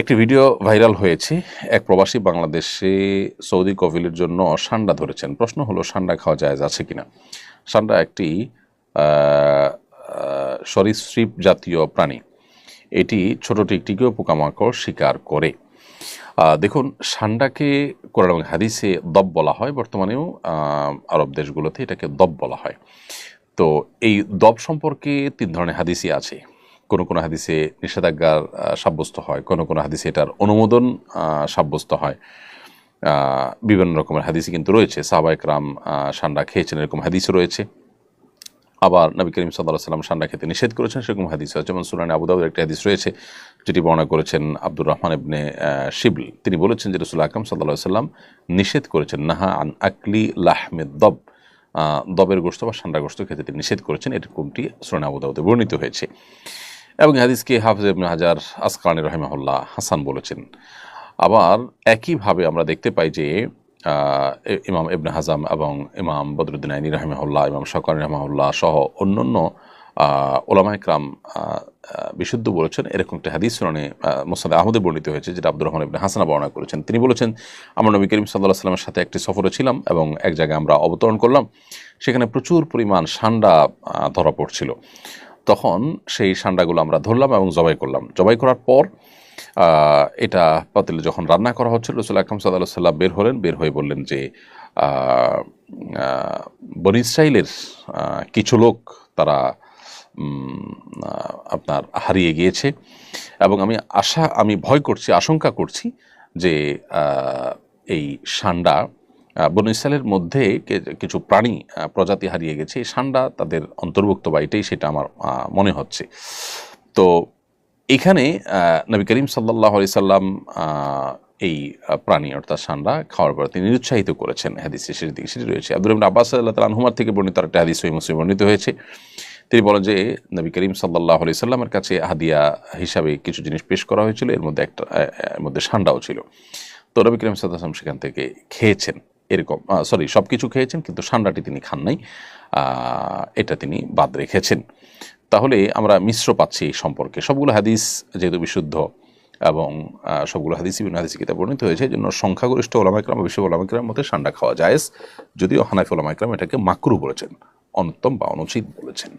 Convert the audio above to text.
একটি video viral হয়েছে। এক প্রবাসী বাংলাদেশে সৌদি কফিলের জন্য সান্ডা ধরেছেন। প্রশ্ন হলো, সান্ডা খাওয়া যায় আছে কিনা? সান্ডা একটি সরীসৃপ জাতীয় প্রাণী। এটি ছোট টিকটিকেও পোকামাকড় শিকার করে। দেখুন, সান্ডাকে কোরআন হাদিসে দব বলা হয়। বর্তমানেও আরব দেশগুলোতে এটাকে দব বলা হয়। তো এই দব সম্পর্কে তিন ধরনের হাদিসই আছে। কোনো কোনো হাদিসে নিষেধাজ্ঞার সাব্যস্ত হয়, কোনো কোনো হাদিসে এটার অনুমোদন সাব্যস্ত হয়। বিভিন্ন রকমের হাদিসই কিন্তু রয়েছে। সাহবাইকরাম সান্ডা খেয়েছেন এরকম হাদিসও রয়েছে। আবার নবী করিম সাল্লাহ সাল্লাম সান্ডা খেতে নিষেধ করেছেন সেরকম হাদিস আছে। যেমন সুলানি আবুদাউদের একটি হাদিস রয়েছে, যেটি বর্ণনা করেছেন আব্দুর রহমান ইবনে শিবল। তিনি বলেছেন যে রসুল আকরম সাল্লাহ সাল্লাম নিষেধ করেছেন, নাহা আন আকলি লাহমে দব। দবের গোস্ত বা সান্ডা গোস্ত খেতে তিনি নিষেধ করেছেন। এরকমটি সুরানি আবুদাউদে বর্ণিত হয়েছে। এবং হাদিসকে হাফিজ ইবনে হাজার আসকানি রহিমাহুল্লাহ হাসান বলেছেন। আবার একইভাবে আমরা দেখতে পাই যে ইমাম ইবনে হাজাম এবং ইমাম বদরুদ্দিন আইনি রহমাহুল্লাহ, ইমাম শকানি রহমাহুল্লাহ সহ অন্যান্য ওলামা ইকরাম বিশুদ্ধ বলেছেন। এরকম একটা হাদিস শুনানি মোসাদ আহমদে বর্ণিত হয়েছে, যেটা আব্দুর রহমান ইবনে হাসানা বর্ণনা করেছেন। তিনি বলেছেন, আমরা নবী করিম সাল্লাহ সাল্লামের সাথে একটি সফরে ছিলাম এবং এক জায়গায় আমরা অবতরণ করলাম। সেখানে প্রচুর পরিমাণ সান্ডা ধরা পড়ছিল। তখন সেই সান্ডাগুলো আমরা ধরলাম এবং জবাই করলাম। জবাই করার পর এটা পাতিলে যখন রান্না করা হচ্ছিল, রসুল আকরম সাল্লাহ সাল্লাম বের হলেন, বের হয়ে বললেন যে বনি ইসরায়েলের কিছু লোক তারা আপনার হারিয়ে গিয়েছে এবং আমি আশা, আমি ভয় করছি, আশঙ্কা করছি যে এই সান্ডা বনু ইসরায়েলের মধ্যে কিছু প্রাণী প্রজাতি হারিয়ে গেছে। এই সান্ডা তাদের অন্তর্ভুক্ত বা এটাই সেটা আমার মনে হচ্ছে। তো এখানে নবী করিম সাল্লাহ আলি সাল্লাম এই প্রাণী অর্থাৎ সান্ডা খাওয়ার পর তিনি নিরুৎসাহিত করেছেন। হাদিস শেষের দিকে সেটি রয়েছে। আব্দুল আব্বাস আল্লাহ তাল আনহুমার থেকে বর্ণিত একটা হাদিস সহি মুসলিম বর্ণিত হয়েছে। তিনি বলেন যে, নবী করিম সাল্লাহ আলি সাল্লামের কাছে হাদিয়া হিসাবে কিছু জিনিস পেশ করা হয়েছিল। এর মধ্যে একটা এর মধ্যে সান্ডাও ছিল। তো নবী করিম সাল্লাম সেখান থেকে খেয়েছেন। এরকম সরি সব কিছু খেয়েছেন কিন্তু সান্ডাটি তিনি খান নাই এটা তিনি বাদ রেখেছেন। তাহলে আমরা মিশ্র পাচ্ছি এই সম্পর্কে। সবগুলো হাদিস যেহেতু বিশুদ্ধ এবং সবগুলো হাদিস বিভিন্ন হাদিস কিতাব বর্ণিত হয়েছে জন্য সংখ্যাগরিষ্ঠ ওলামাইকরাম বিশ্ব ওলামাইকরামের মধ্যে সান্ডা খাওয়া জায়েজ, যদিও হানাফি ওলামাইকরাম এটাকে মাকরু বলেছেন, অনুত্তম বা অনুচিত বলেছেন।